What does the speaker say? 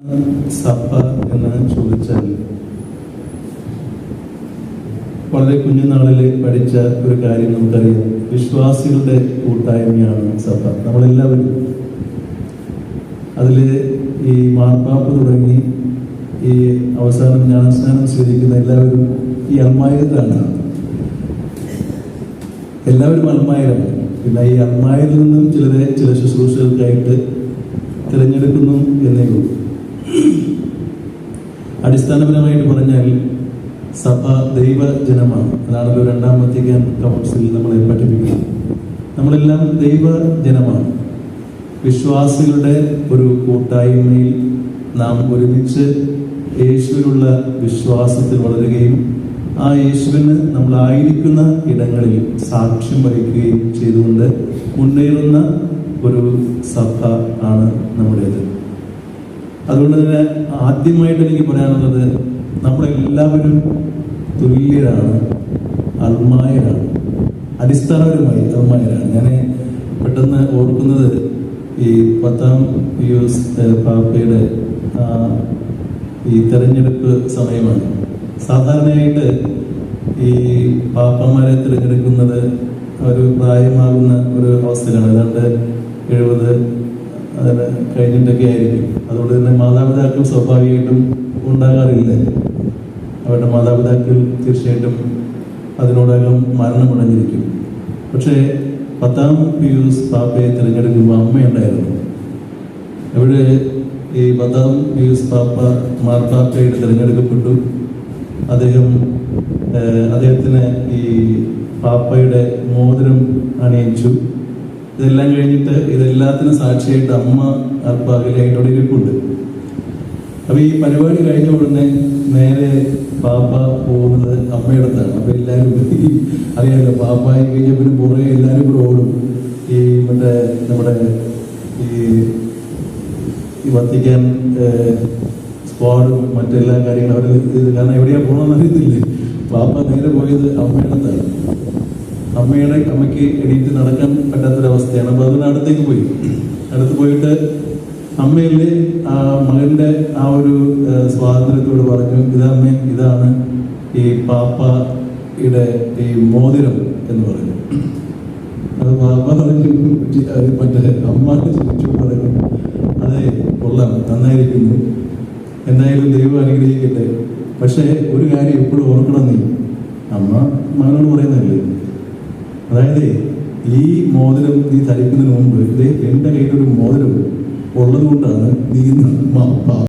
സഭ എന്ന് ചോദിച്ചാൽ വളരെ കുഞ്ഞുനാളിൽ പഠിച്ച ഒരു കാര്യം നമുക്കറിയാം. വിശ്വാസികളുടെ കൂട്ടായ്മയാണ് സഭ. നമ്മളെല്ലാവരും അതിൽ ഈ മാർപ്പാപ്പ് തുടങ്ങി ഈ അവസാനം ജ്ഞാനസ്നാനം സ്വീകരിക്കുന്ന എല്ലാവരും ഈ അമ്മായിരത്തിലാണ് എല്ലാവരും അൽമായരാണ് പിന്നെ ഈ അമ്മായിരിൽ നിന്നും ചിലരെ ചില ശുശ്രൂഷകൾക്കായിട്ട് തിരഞ്ഞെടുക്കുന്നു എന്നേ ഉള്ളൂ. അടിസ്ഥാനപരമായിട്ട് പറഞ്ഞാൽ സഭ ദൈവജനമാണ്. അതാണല്ലോ രണ്ടാം വത്തിക്കാൻ കൗൺസിൽ നമ്മളെ പഠിപ്പിക്കുന്നത്. നമ്മളെല്ലാം ദൈവജനമാണ്. വിശ്വാസികളുടെ ഒരു കൂട്ടായ്മയിൽ നാം ഒരുമിച്ച് യേശുവിനുള്ള വിശ്വാസത്തിൽ വളരുകയും ആ യേശുവിന് നമ്മളായിരിക്കുന്ന ഇടങ്ങളിൽ സാക്ഷ്യം വഹിക്കുകയും ചെയ്തുകൊണ്ട് മുന്നേറുന്ന ഒരു സഭ ആണ് നമ്മുടേത്. അതുകൊണ്ട് തന്നെ ആദ്യമായിട്ട് എനിക്ക് പറയാനുള്ളത് നമ്മളെല്ലാവരും തുല്യരാണ് അൽമായരാണ് അടിസ്ഥാനപരമായി അൽമായരാണ് ഞാൻ പെട്ടെന്ന് ഓർക്കുന്നത് ഈ പത്താം പിയൂസ് ഏഹ്, പാപ്പയുടെ ഈ തെരഞ്ഞെടുപ്പ് സമയമാണ്. സാധാരണയായിട്ട് ഈ പാപ്പന്മാരെ തിരഞ്ഞെടുക്കുന്നത് ഒരു പ്രായമാകുന്ന ഒരു അവസ്ഥയിലാണ്. ഏതാണ്ട് എഴുപത് അതിന് കഴിഞ്ഞിട്ടൊക്കെ ആയിരിക്കും അതുകൊണ്ട് തന്നെ മാതാപിതാക്കൾ സ്വാഭാവികമായിട്ടും ഉണ്ടാകാറില്ല. അവരുടെ മാതാപിതാക്കൾ തീർച്ചയായിട്ടും അതിനോടകം മരണമടഞ്ഞിരിക്കും പക്ഷേ പത്താം പിയൂസ് പാപ്പയെ തിരഞ്ഞെടുക്കുമ്പോൾ അമ്മയുണ്ടായിരുന്നു. ഇവിടെ ഈ പത്താം പിയൂസ് പാപ്പ മാർപ്പാപ്പയുടെ തിരഞ്ഞെടുക്കപ്പെട്ടു. അദ്ദേഹം അദ്ദേഹത്തിന് ഈ പാപ്പയുടെ മോതിരം അണിയിച്ചു. ഇതെല്ലാം കഴിഞ്ഞിട്ട് ഇതെല്ലാത്തിനും സാക്ഷിയായിട്ട് അമ്മ അർപ്പാകലായിട്ട് അവിടെ ഇരിപ്പുണ്ട്. അപ്പൊ ഈ പരിപാടി കഴിഞ്ഞ ഉടനെ നേരെ പാപ്പ പോകുന്നത് അമ്മയുടെ അടുത്താണ്. അപ്പൊ എല്ലാരും അറിയാമല്ലോ പാപ്പായി കഴിഞ്ഞ പിന്നെ പുറകെ എല്ലാവരും കൂടെ ഓടും. ഈ മറ്റേ നമ്മുടെ ഈ വത്തിക്കാൻ സ്ക്വാഡും മറ്റെല്ലാ കാര്യങ്ങളും അവർ കാരണം എവിടെയാ പോകണമെന്ന് അറിയത്തില്ലേ? പാപ്പ നേരെ പോയത് അമ്മയുടെ അടുത്താണ്. അമ്മയുടെ അമ്മയ്ക്ക് എണീറ്റ് നടക്കാൻ പറ്റാത്തൊരവസ്ഥയാണ്. അപ്പൊ അതിന് അടുത്തേക്ക് പോയി. അടുത്ത് പോയിട്ട് അമ്മയിലെ ആ മകന്റെ ആ ഒരു സ്വാതന്ത്ര്യത്തോട് പറഞ്ഞു ഇതമ്മ ഇതാണ് ഈ പാപ്പയുടെ ഈ മോതിരം എന്ന് പറഞ്ഞു. അത് പാപ്പ പറഞ്ഞു മറ്റേ അമ്മ ചിരിച്ചു പറഞ്ഞു. അതെ കൊള്ളാം നന്നായിരിക്കുന്നു. എന്തായാലും ദൈവം അനുഗ്രഹിക്കട്ടെ. പക്ഷേ ഒരു കാര്യം എപ്പോഴും ഓർക്കണം നീ. അമ്മ മകനോട് പറയുന്നതല്ലേ അതായത് ഈ മോതിരം നീ ധരിക്കുന്നതിന് മുമ്പ് ഇത് എന്റെ കയ്യിലൊരു മോതിരം ഉള്ളത് കൊണ്ടാണ് നീ ഇന്ന്